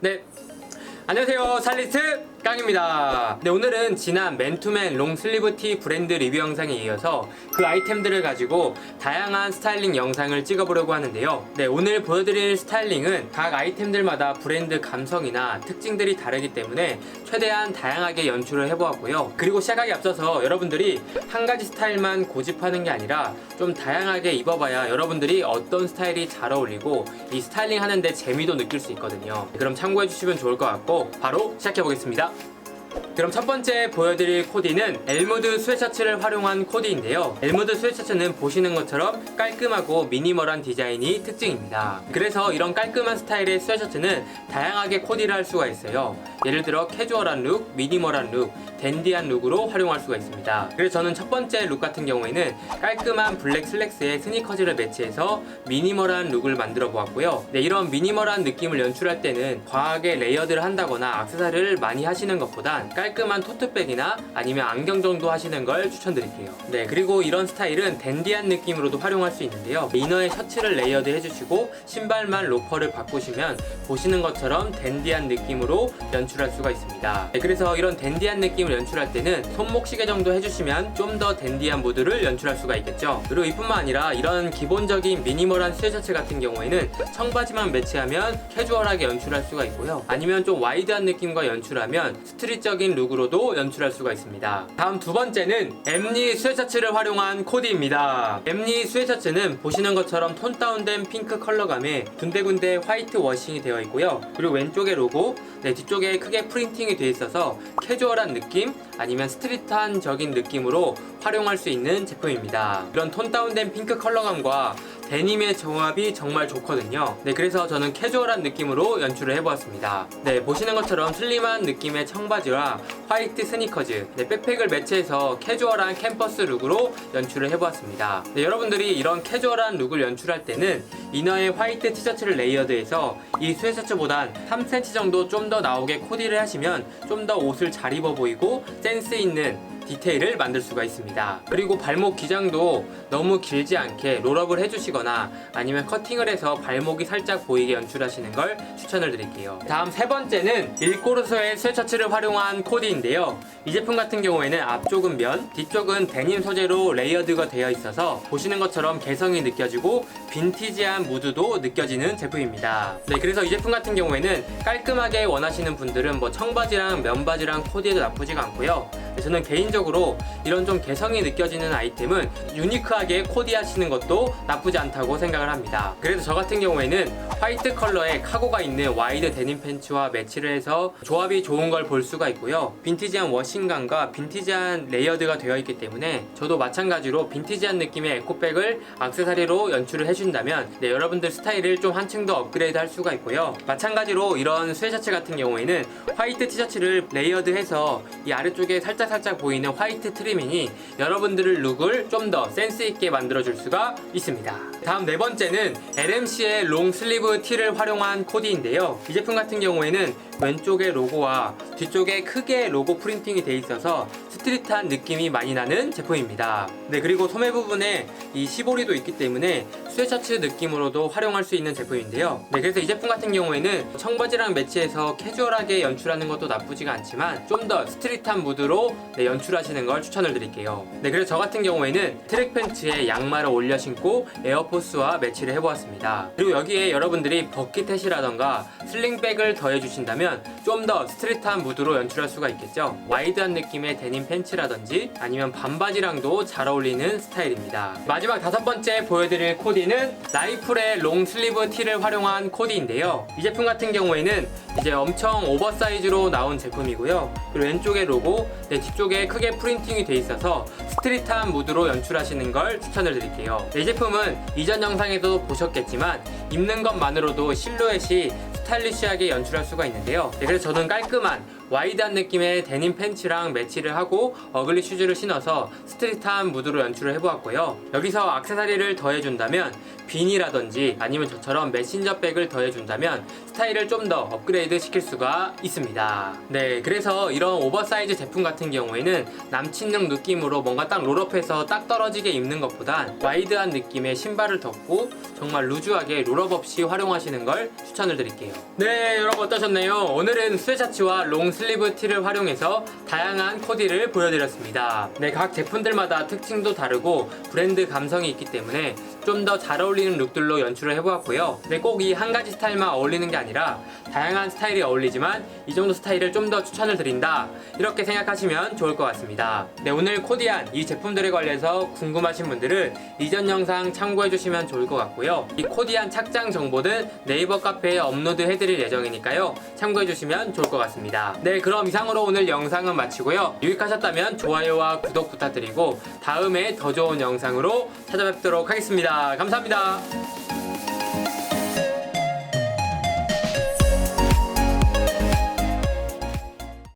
네. 안녕하세요. 살리스트 깡입니다. 네, 오늘은 지난 맨투맨 롱 슬리브 티 브랜드 리뷰 영상에 이어서 그 아이템들을 가지고 다양한 스타일링 영상을 찍어보려고 하는데요. 네, 오늘 보여드릴 스타일링은 각 아이템들마다 브랜드 감성이나 특징들이 다르기 때문에 최대한 다양하게 연출을 해보았고요. 그리고 시작하기 앞서서 여러분들이 한 가지 스타일만 고집하는 게 아니라 좀 다양하게 입어봐야 여러분들이 어떤 스타일이 잘 어울리고 이 스타일링 하는데 재미도 느낄 수 있거든요. 그럼 참고해 주시면 좋을 것 같고 바로 시작해 보겠습니다. 그럼 첫 번째 보여드릴 코디는 엘무드 스웨셔츠를 활용한 코디인데요. 엘무드 스웨셔츠는 보시는 것처럼 깔끔하고 미니멀한 디자인이 특징입니다. 그래서 이런 깔끔한 스타일의 스웨셔츠는 다양하게 코디를 할 수가 있어요. 예를 들어 캐주얼한 룩, 미니멀한 룩, 댄디한 룩으로 활용할 수가 있습니다. 그래서 저는 첫 번째 룩 같은 경우에는 깔끔한 블랙 슬랙스에 스니커즈를 매치해서 미니멀한 룩을 만들어 보았고요. 네, 이런 미니멀한 느낌을 연출할 때는 과하게 레이어드를 한다거나 악세사리를 많이 하시는 것보단 깔 끔한 토트백이나 아니면 안경 정도 하시는 걸 추천드릴게요. 네, 그리고 이런 스타일은 댄디한 느낌으로도 활용할 수 있는데요. 이너에 셔츠를 레이어드 해주시고 신발만 로퍼를 바꾸시면 보시는 것처럼 댄디한 느낌으로 연출할 수가 있습니다. 네, 그래서 이런 댄디한 느낌을 연출할 때는 손목 시계 정도 해주시면 좀 더 댄디한 무드를 연출할 수가 있겠죠. 그리고 이뿐만 아니라 이런 기본적인 미니멀한 스웨셔츠 같은 경우에는 청바지만 매치하면 캐주얼하게 연출할 수가 있고요. 아니면 좀 와이드한 느낌과 연출하면 스트릿적인 룩으로도 연출할 수가 있습니다. 다음 두 번째는 엠니 스웨셔츠를 활용한 코디입니다. 엠니 스웨셔츠는 보시는 것처럼 톤 다운된 핑크 컬러감에 군데군데 화이트 워싱이 되어 있고요. 그리고 왼쪽에 로고, 네, 뒤쪽에 크게 프린팅이 되어 있어서 캐주얼한 느낌 아니면 스트릿한 적인 느낌으로 활용할 수 있는 제품입니다. 이런 톤 다운된 핑크 컬러감과 데님의 정합이 정말 좋거든요. 네, 그래서 저는 캐주얼한 느낌으로 연출을 해보았습니다. 네, 보시는 것처럼 슬림한 느낌의 청바지와 화이트 스니커즈, 네, 백팩을 매치해서 캐주얼한 캠퍼스 룩으로 연출을 해보았습니다. 네, 여러분들이 이런 캐주얼한 룩을 연출할 때는 이너에 화이트 티셔츠를 레이어드해서 이 스웨셔츠보단 3cm 정도 좀 더 나오게 코디를 하시면 좀 더 옷을 잘 입어 보이고 센스 있는 디테일을 만들 수가 있습니다. 그리고 발목 기장도 너무 길지 않게 롤업을 해주시거나 아니면 커팅을 해서 발목이 살짝 보이게 연출하시는 걸 추천을 드릴게요. 다음 세 번째는 일꼬르소의 스웨셔츠를 활용한 코디인데요. 이 제품 같은 경우에는 앞쪽은 면, 뒤쪽은 데님 소재로 레이어드가 되어 있어서 보시는 것처럼 개성이 느껴지고 빈티지한 무드도 느껴지는 제품입니다. 네, 그래서 이 제품 같은 경우에는 깔끔하게 원하시는 분들은 뭐 청바지랑 면바지랑 코디해도 나쁘지가 않고요. 네, 저는 개인적으로 이런 좀 개성이 느껴지는 아이템은 유니크하게 코디하시는 것도 나쁘지 않다고 생각을 합니다. 그래서 저 같은 경우에는 화이트 컬러에 카고가 있는 와이드 데님 팬츠와 매치를 해서 조합이 좋은 걸 볼 수가 있고요. 빈티지한 워싱감과 빈티지한 레이어드가 되어 있기 때문에 저도 마찬가지로 빈티지한 느낌의 에코백을 악세사리로 연출을 해준다면 네, 여러분들 스타일을 좀 한층 더 업그레이드 할 수가 있고요. 마찬가지로 이런 스웨셔츠 같은 경우에는 화이트 티셔츠를 레이어드해서 이 아래쪽에 살짝 살짝 보이는 화이트 트리밍이 여러분들의 룩을 좀 더 센스 있게 만들어 줄 수가 있습니다. 다음 네 번째는 LMC의 롱 슬리브 티를 활용한 코디인데요. 이 제품 같은 경우에는 왼쪽에 로고와 뒤쪽에 크게 로고 프린팅이 돼 있어서 스트릿한 느낌이 많이 나는 제품입니다. 네, 그리고 소매 부분에 이 시보리도 있기 때문에 스웨셔츠 느낌으로도 활용할 수 있는 제품인데요. 네, 그래서 이 제품 같은 경우에는 청바지랑 매치해서 캐주얼하게 연출하는 것도 나쁘지가 않지만 좀 더 스트릿한 무드로 네, 연출하시는 걸 추천을 드릴게요. 네, 그래서 저 같은 경우에는 트랙 팬츠에 양말을 올려 신고 에어포 스와 매치를 해보았습니다. 그리고 여기에 여러분들이 버킷햇이라던가 슬링백을 더해주신다면 좀 더 스트릿한 무드로 연출할 수가 있겠죠. 와이드한 느낌의 데님 팬츠라든지 아니면 반바지랑도 잘 어울리는 스타일입니다. 마지막 다섯 번째 보여드릴 코디는 라이플의 롱 슬리브 티를 활용한 코디인데요. 이 제품 같은 경우에는 이제 엄청 오버사이즈로 나온 제품이고요. 그리고 왼쪽에 로고, 네, 뒤쪽에 크게 프린팅이 돼 있어서 스트릿한 무드로 연출하시는 걸 추천을 드릴게요. 네, 이 제품은 이전 영상에도 보셨겠지만 입는 것만으로도 실루엣이 스타일리시하게 연출할 수가 있는데요. 네, 그래서 저는 깔끔한 와이드한 느낌의 데님 팬츠랑 매치를 하고 어글리 슈즈를 신어서 스트릿한 무드로 연출을 해보았고요. 여기서 액세서리를 더해준다면 비니라든지 아니면 저처럼 메신저 백을 더해준다면 스타일을 좀 더 업그레이드 시킬 수가 있습니다. 네, 그래서 이런 오버사이즈 제품 같은 경우에는 남친룩 느낌으로 뭔가 딱 롤업해서 딱 떨어지게 입는 것보단 와이드한 느낌의 신발을 덮고 정말 루즈하게 롤업 없이 활용하시는 걸 추천을 드릴게요. 네, 여러분 어떠셨나요? 오늘은 스웨셔츠와 롱 슬리브 티를 활용해서 다양한 코디를 보여드렸습니다. 네, 각 제품들마다 특징도 다르고 브랜드 감성이 있기 때문에 좀 더 잘 어울리는 룩들로 연출을 해보았고요. 네, 꼭 이 한 가지 스타일만 어울리는 게 아니라 다양한 스타일이 어울리지만 이 정도 스타일을 좀 더 추천을 드린다. 이렇게 생각하시면 좋을 것 같습니다. 네, 오늘 코디한 이 제품들에 관해서 궁금하신 분들은 이전 영상 참고해 주시면 좋을 것 같고요. 이 코디한 착장 정보는 네이버 카페에 업로드 해드릴 예정이니까요. 참고해 주시면 좋을 것 같습니다. 네, 그럼 이상으로 오늘 영상은 마치고요. 유익하셨다면 좋아요와 구독 부탁드리고 다음에 더 좋은 영상으로 찾아뵙도록 하겠습니다. 감사합니다.